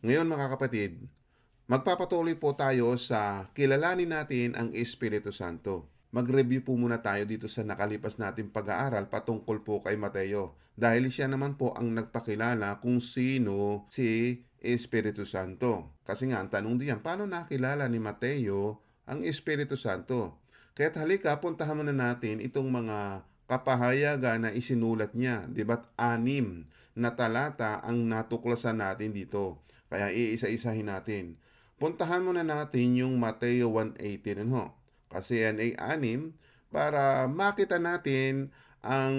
Ngayon mga kapatid, magpapatuloy po tayo sa kilalanin natin ang Espiritu Santo. Mag-review po muna tayo dito sa nakalipas nating pag-aaral patungkol po kay Mateo. Dahil siya naman po ang nagpakilala kung sino si Espiritu Santo. Kasi nga, ang tanong diyan, paano nakilala ni Mateo ang Espiritu Santo? Kaya halika, puntahan muna natin itong mga kapahayagan na isinulat niya. Di ba't anim na talata ang natuklasan natin dito. Kaya iisa-isahin natin. Puntahan muna natin yung Mateo 1.18 ano? Kasi yan ay anim para makita natin ang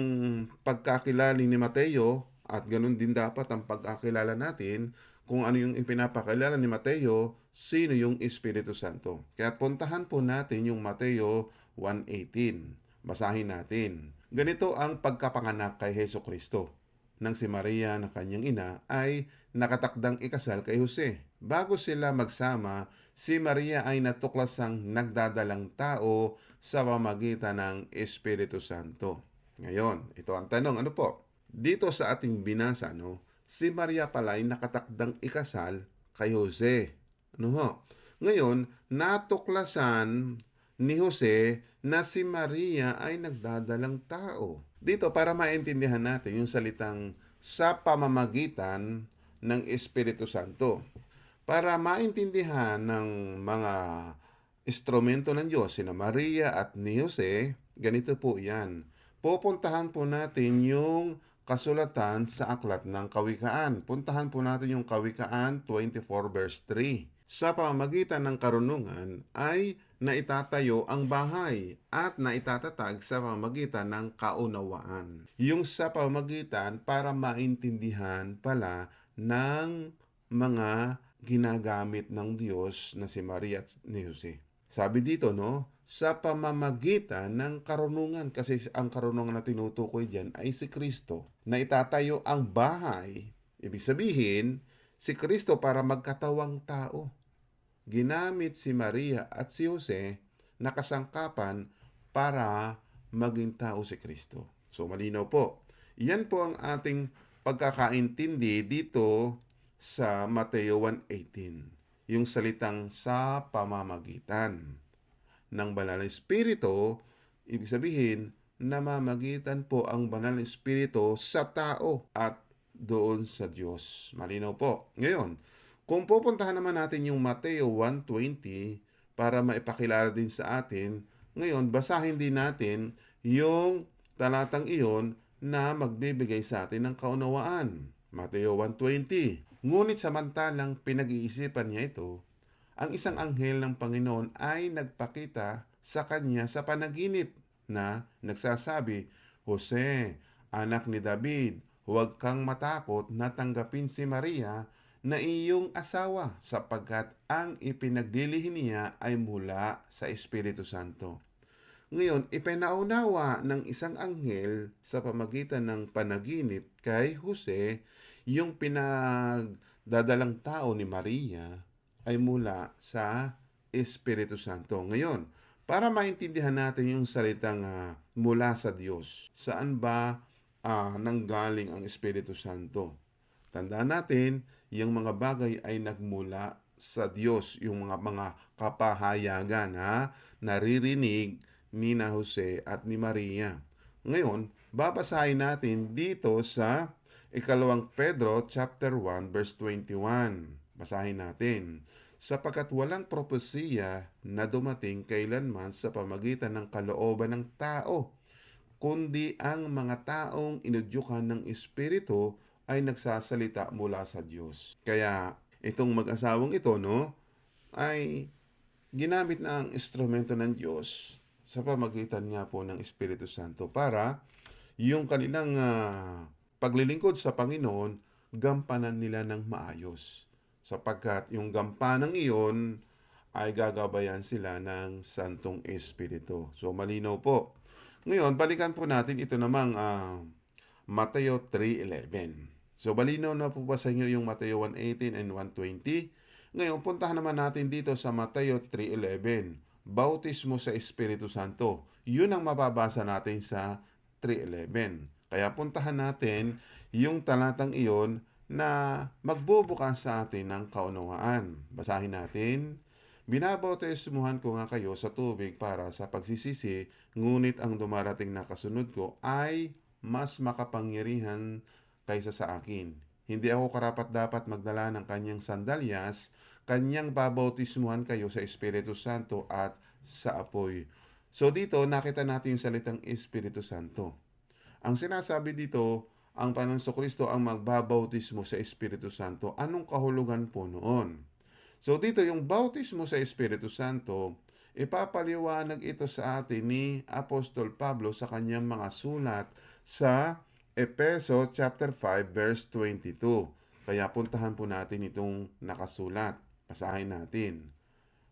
pagkakilala ni Mateo at ganun din dapat ang pagkakilala natin kung ano yung ipinapakilala ni Mateo, sino yung Espiritu Santo. Kaya puntahan po natin yung Mateo 1.18. Basahin natin. Ganito ang pagkapanganak kay Heso Kristo nang si Maria na kanyang ina ay nakatakdang ikasal kay Jose. Bago sila magsama, si Maria ay natuklasang nagdadalang tao sa pamagitan ng Espiritu Santo. Ngayon, ito ang tanong, ano po? Dito sa ating binasa, no, si Maria pala ay nakatakdang ikasal kay Jose. Ano ho? Ngayon, natuklasan ni Jose na si Maria ay nagdadalang tao. Dito para maintindihan natin yung salitang sa pamamagitan ng Espiritu Santo. Para maintindihan ng mga instrumento ng Diyos, sina Maria at ni Jose, ganito po yan. Pupuntahan po natin yung kasulatan sa aklat ng kawikaan. Puntahan po natin yung kawikaan 24 verse 3. Sa pamamagitan ng karunungan ay naitatayo ang bahay at naitatatag sa pamamagitan ng kaunawaan. Yung sa pamamagitan para maintindihan pala ng mga ginagamit ng Diyos na si Maria at ni Jose. Sabi dito, no, sa pamamagitan ng karunungan, kasi ang karunungan na tinutukoy dyan ay si Kristo, na itatayo ang bahay. Ibig sabihin, si Kristo para magkatawang tao ginamit si Maria at si Jose na kasangkapan para maging tao si Kristo. So malinaw po. Yan po ang ating pagkakaintindi dito sa Mateo 1.18. Yung salitang sa pamamagitan ng Banal na Espiritu, ibig sabihin, namamagitan po ang Banal na Espiritu sa tao at doon sa Diyos. Malinaw po. Ngayon, kung pupuntahan naman natin yung Mateo 1.20 para maipakilala din sa atin, ngayon basahin din natin yung talatang iyon na magbibigay sa atin ng kaunawaan. Mateo 1.20 Ngunit samantalang pinag-iisipan niya ito, ang isang anghel ng Panginoon ay nagpakita sa kanya sa panaginip na nagsasabi, Jose, anak ni David, huwag kang matakot na tanggapin si Maria na iyong asawa sapagkat ang ipinaglilihin niya ay mula sa Espiritu Santo. Ngayon, ipinaunawa ng isang anghel sa pamagitan ng panaginip kay Jose yung pinagdadalang tao ni Maria ay mula sa Espiritu Santo. Ngayon, para maintindihan natin yung salitang uh, mula sa Diyos, saan ba uh, nanggaling ang Espiritu Santo? Tandaan natin, yung mga bagay ay nagmula sa Diyos, yung mga mga kapahayagan ha, naririnig ni na Jose at ni Maria. Ngayon, babasahin natin dito sa ikalawang Pedro chapter 1 verse 21. Basahin natin. Sapagkat walang propesiya na dumating kailanman sa pamagitan ng kalooban ng tao, kundi ang mga taong inudyukan ng Espiritu ay nagsasalita mula sa Diyos. Kaya itong mag-asawang ito, no, ay ginamit na ang instrumento ng Diyos sa pamagitan niya po ng Espiritu Santo para yung kanilang uh, paglilingkod sa Panginoon, gampanan nila ng maayos. Sapagkat yung gampanan iyon ay gagabayan sila ng Santong Espiritu. So malinaw po. Ngayon, balikan po natin ito namang uh, Mateo 3.11. So, balinaw na po ba sa inyo yung Mateo 1.18 and 1.20? Ngayon, puntahan naman natin dito sa Mateo 3.11. Bautismo sa Espiritu Santo. Yun ang mababasa natin sa 3.11. Kaya puntahan natin yung talatang iyon na magbubukas sa atin ng kaunawaan. Basahin natin. Binabautismuhan ko nga kayo sa tubig para sa pagsisisi, ngunit ang dumarating na kasunod ko ay mas makapangyarihan kaysa sa akin. Hindi ako karapat dapat magdala ng kanyang sandalyas, kanyang babautismuhan kayo sa Espiritu Santo at sa apoy. So dito, nakita natin yung salitang Espiritu Santo. Ang sinasabi dito, ang Panginoon Kristo ang magbabautismo sa Espiritu Santo. Anong kahulugan po noon? So dito, yung bautismo sa Espiritu Santo, ipapaliwanag ito sa atin ni Apostol Pablo sa kanyang mga sulat sa Epeso chapter 5 verse 22. Kaya puntahan po natin itong nakasulat. Basahin natin.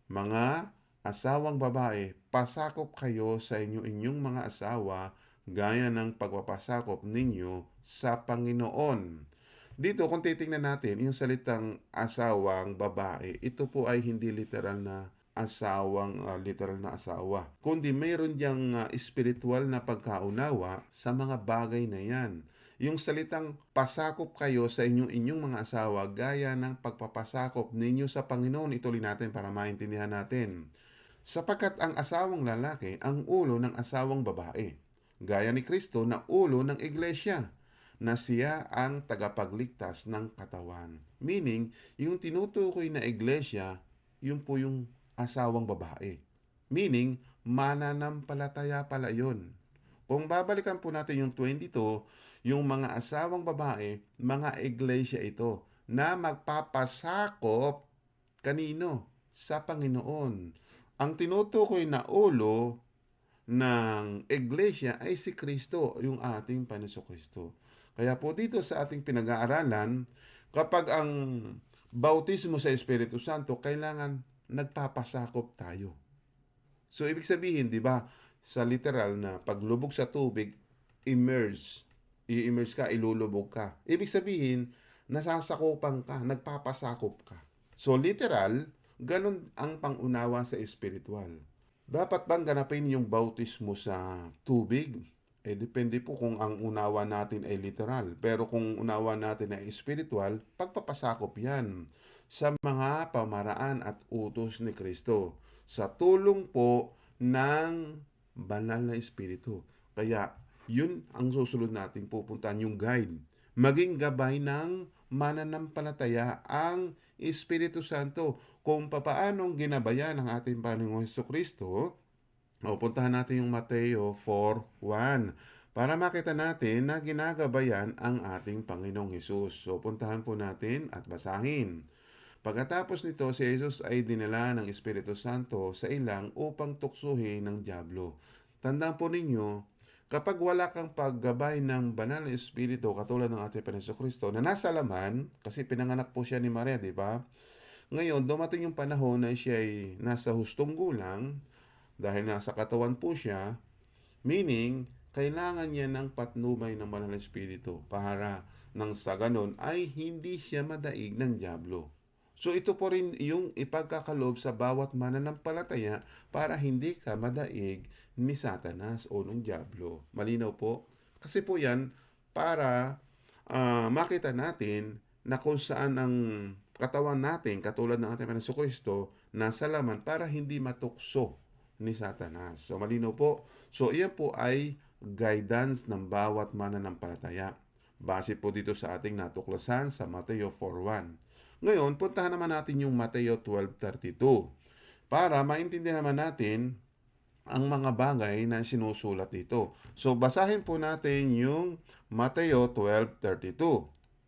Mga asawang babae, pasakop kayo sa inyo inyong mga asawa gaya ng pagpapasakop ninyo sa Panginoon. Dito, kung titingnan natin, yung salitang asawang babae, ito po ay hindi literal na asawang ah, literal na asawa. Kundi mayroon diyang ah, espiritual na pagkaunawa sa mga bagay na yan. Yung salitang pasakop kayo sa inyong inyong mga asawa gaya ng pagpapasakop ninyo sa Panginoon. Ituloy natin para maintindihan natin. Sapagkat ang asawang lalaki ang ulo ng asawang babae. Gaya ni Kristo na ulo ng iglesia na siya ang tagapagligtas ng katawan. Meaning, yung tinutukoy na iglesia, yun po yung asawang babae. Meaning, mananampalataya pala yun. Kung babalikan po natin yung 22, yung mga asawang babae, mga iglesia ito, na magpapasakop kanino? Sa Panginoon. Ang tinutukoy na ulo ng iglesia ay si Kristo, yung ating Panginoon Kristo. Kaya po dito sa ating pinag-aaralan, kapag ang bautismo sa Espiritu Santo, kailangan nagpapasakop tayo. So, ibig sabihin, di ba, sa literal na paglubog sa tubig, immerse. I-immerse ka, ilulubog ka. Ibig sabihin, nasasakupan ka, nagpapasakop ka. So, literal, ganun ang pangunawa sa espiritual. Dapat bang ganapin yung bautismo sa tubig? Eh, depende po kung ang unawa natin ay literal. Pero kung unawa natin ay spiritual, pagpapasakop yan sa mga pamaraan at utos ni Kristo sa tulong po ng banal na espiritu. Kaya, yun ang susunod natin pupuntahan yung guide. Maging gabay ng mananampalataya ang Espiritu Santo kung papaanong ginabayan ng ating Panginoong Heso Kristo o, puntahan natin yung Mateo 4.1 para makita natin na ginagabayan ang ating Panginoong Hesus. So, puntahan po natin at basahin. Pagkatapos nito, si Jesus ay dinala ng Espiritu Santo sa ilang upang tuksuhin ng Diablo. Tandaan po ninyo, kapag wala kang paggabay ng banal na Espiritu katulad ng ating Panginoon Kristo na nasa laman, kasi pinanganak po siya ni Maria, di ba? Ngayon, dumating yung panahon na siya ay nasa hustong gulang, dahil nasa katawan po siya, meaning, kailangan niya ng patnubay ng banal na Espiritu para nang sa ganon ay hindi siya madaig ng Diablo. So ito po rin yung ipagkakaloob sa bawat mananampalataya para hindi ka madaig ni Satanas o ng Diablo. Malinaw po? Kasi po yan para ah, makita natin na kung saan ang katawan natin, katulad ng ating Panginoon Kristo, nasa laman para hindi matukso ni Satanas. So malinaw po. So iyan po ay guidance ng bawat mananampalataya. Base po dito sa ating natuklasan sa Mateo 4.1. Ngayon, puntahan naman natin yung Mateo 12.32 para maintindihan naman natin ang mga bagay na sinusulat dito. So, basahin po natin yung Mateo 12.32.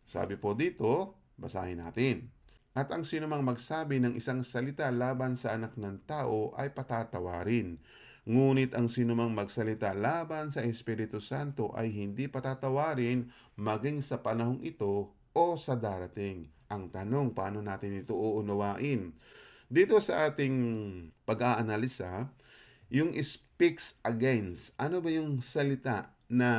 Sabi po dito, basahin natin. At ang sinumang magsabi ng isang salita laban sa anak ng tao ay patatawarin. Ngunit ang sinumang magsalita laban sa Espiritu Santo ay hindi patatawarin maging sa panahong ito o sa darating. Ang tanong, paano natin ito uunawain? Dito sa ating pag-aanalisa, yung speaks against, ano ba yung salita na,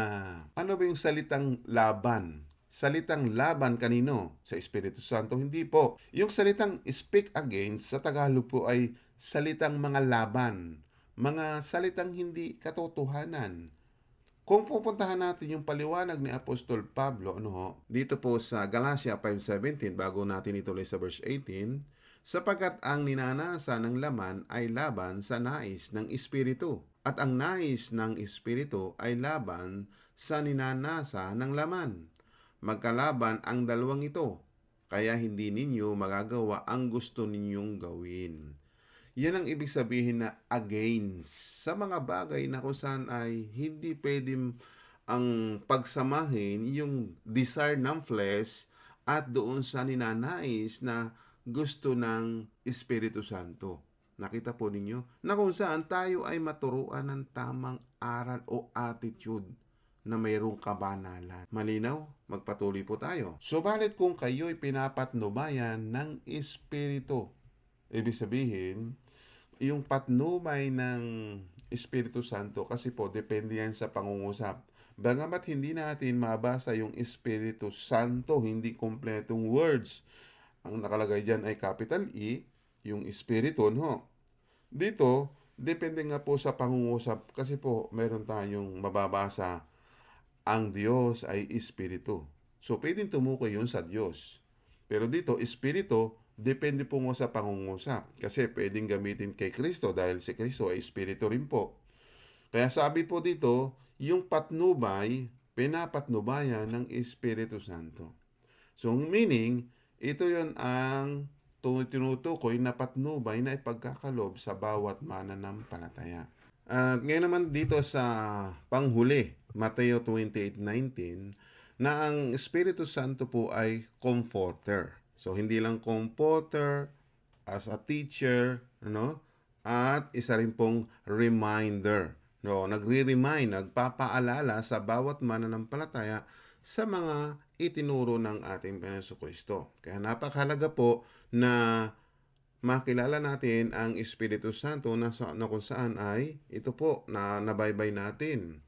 ano ba yung salitang laban? Salitang laban kanino? Sa Espiritu Santo? Hindi po. Yung salitang speak against sa Tagalog po ay salitang mga laban. Mga salitang hindi katotohanan. Kung pupuntahan natin yung paliwanag ni Apostol Pablo, ano ho, dito po sa Galatia 5.17, bago natin ituloy sa verse 18, sapagkat ang ninanasa ng laman ay laban sa nais ng Espiritu, at ang nais ng Espiritu ay laban sa ninanasa ng laman. Magkalaban ang dalawang ito, kaya hindi ninyo magagawa ang gusto ninyong gawin. Yan ang ibig sabihin na against sa mga bagay na kung saan ay hindi pwedeng ang pagsamahin yung desire ng flesh at doon sa ninanais na gusto ng Espiritu Santo. Nakita po ninyo na kung saan tayo ay maturuan ng tamang aral o attitude na mayroong kabanalan. Malinaw? Magpatuloy po tayo. Subalit kung kayo'y pinapatnubayan ng Espiritu, ibig sabihin, yung patnubay ng Espiritu Santo kasi po depende yan sa pangungusap. Bagamat hindi natin mabasa yung Espiritu Santo, hindi kompletong words. Ang nakalagay dyan ay capital E, yung Espiritu, no? Dito, depende nga po sa pangungusap kasi po meron tayong mababasa ang Diyos ay Espiritu. So, pwedeng tumukoy yun sa Diyos. Pero dito, Espiritu, depende po nga sa pangungusap. Kasi pwedeng gamitin kay Kristo dahil si Kristo ay Espiritu rin po. Kaya sabi po dito, yung patnubay, pinapatnubayan ng Espiritu Santo. So, meaning, ito yon ang tu- tinutukoy na patnubay na ipagkakalob sa bawat mananampalataya. At ngayon naman dito sa panghuli, Mateo 28.19, na ang Espiritu Santo po ay comforter. So, hindi lang comforter as a teacher, ano? At isa rin pong reminder. No, nagre-remind, nagpapaalala sa bawat mananampalataya sa mga itinuro ng ating Panginoon Kristo. Kaya napakahalaga po na makilala natin ang Espiritu Santo na, sa, na kung saan ay ito po na nabaybay natin.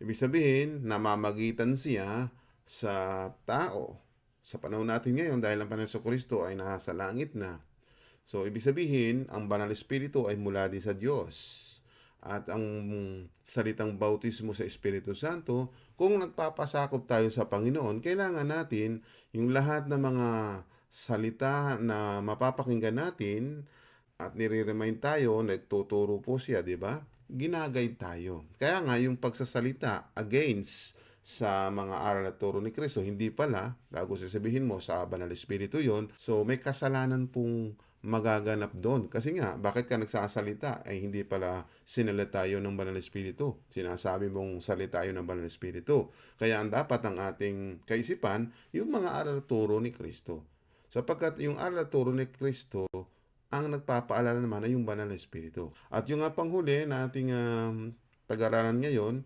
Ibig sabihin, namamagitan siya sa tao. Sa panahon natin ngayon, dahil ang Panginoon Kristo ay nasa langit na. So, ibig sabihin, ang Banal Espiritu ay mula din sa Diyos. At ang salitang bautismo sa Espiritu Santo, kung nagpapasakop tayo sa Panginoon, kailangan natin yung lahat ng mga salita na mapapakinggan natin at nire-remind tayo, nagtuturo po siya, di ba? Ginagay tayo. Kaya nga yung pagsasalita against sa mga aral at turo ni Kristo, hindi pala, bago sasabihin mo sa Banal Espiritu yon so may kasalanan pong magaganap doon. Kasi nga, bakit ka nagsasalita ay hindi pala sinalita yun ng Banal Espiritu. Sinasabi mong salita yun ng Banal Espiritu. Kaya ang dapat ang ating kaisipan, yung mga aral at turo ni Kristo. Sapagkat yung aral at turo ni Kristo, ang nagpapaalala naman ay yung Banal na Espiritu. At yung nga panghuli na ating um, pag-aralan ngayon,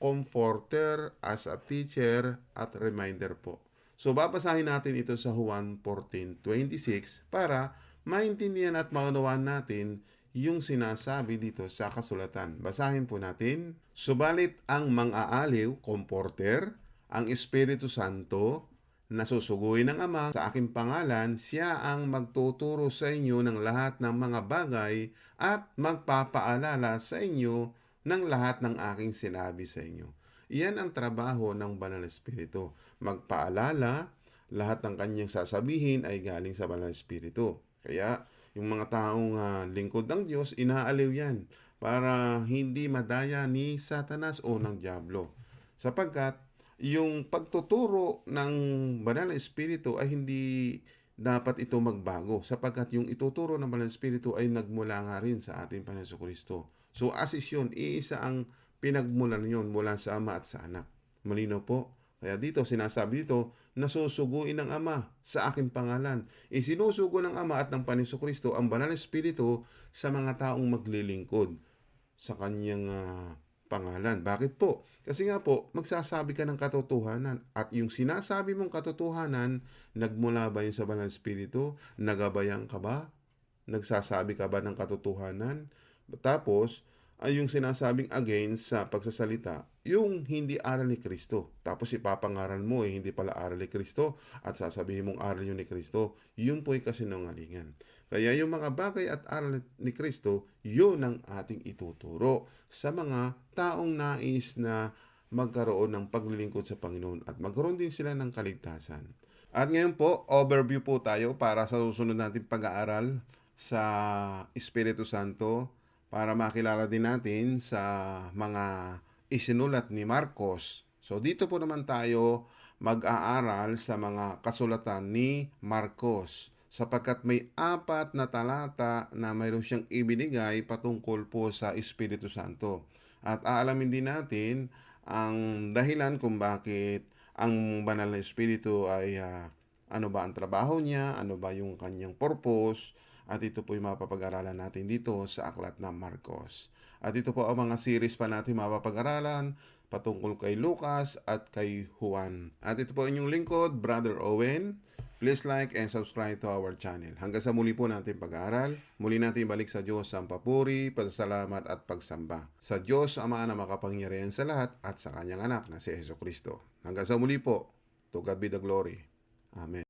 comforter as a teacher at reminder po. So babasahin natin ito sa Juan 14:26 para maintindihan at maunawaan natin yung sinasabi dito sa kasulatan. Basahin po natin. Subalit ang mang-aaliw, comforter, ang Espiritu Santo, na susuguin ng Ama sa aking pangalan, siya ang magtuturo sa inyo ng lahat ng mga bagay at magpapaalala sa inyo ng lahat ng aking sinabi sa inyo. Iyan ang trabaho ng Banal Espiritu. Magpaalala, lahat ng kanyang sasabihin ay galing sa Banal Espiritu. Kaya, yung mga taong uh, lingkod ng Diyos, inaaliw yan para hindi madaya ni Satanas o ng Diablo. Sapagkat, yung pagtuturo ng Banal na Espiritu ay hindi dapat ito magbago sapagkat yung ituturo ng Banal na Espiritu ay nagmula nga rin sa ating Panginoon Kristo. So asis yun, iisa ang pinagmulan yun mula sa Ama at sa Anak. Malino po? Kaya dito, sinasabi dito, nasusuguin ng Ama sa aking pangalan. Isinusugo ng Ama at ng Panginoon Kristo ang Banal na Espiritu sa mga taong maglilingkod sa kanyang uh, pangalan. Bakit po? Kasi nga po, magsasabi ka ng katotohanan at yung sinasabi mong katotohanan, nagmula ba yun sa Banal Espiritu? Nagabayan ka ba? Nagsasabi ka ba ng katotohanan? Tapos, ay yung sinasabing against sa pagsasalita, yung hindi aral ni Kristo. Tapos ipapangaral mo eh, hindi pala aral ni Kristo at sasabihin mong aral yun ni Kristo, yun po'y kasinungalingan. Kaya yung mga bagay at aral ni Kristo, yun ang ating ituturo sa mga taong nais na magkaroon ng paglilingkod sa Panginoon at magkaroon din sila ng kaligtasan. At ngayon po, overview po tayo para sa susunod natin pag-aaral sa Espiritu Santo para makilala din natin sa mga isinulat ni Marcos. So dito po naman tayo mag-aaral sa mga kasulatan ni Marcos sapagkat may apat na talata na mayroon siyang ibinigay patungkol po sa Espiritu Santo. At aalamin din natin ang dahilan kung bakit ang banal na Espiritu ay ah, ano ba ang trabaho niya, ano ba yung kanyang purpose, at ito po yung mapapag-aralan natin dito sa Aklat ng Marcos. At ito po ang mga series pa natin mapapag-aralan patungkol kay Lucas at kay Juan. At ito po inyong lingkod, Brother Owen. Please like and subscribe to our channel. Hanggang sa muli po natin pag-aaral, muli natin balik sa Diyos ang papuri, pasasalamat at pagsamba. Sa Diyos Ama na makapangyarihan sa lahat at sa kanyang anak na si Yeso Kristo. Hanggang sa muli po, to God be the glory. Amen.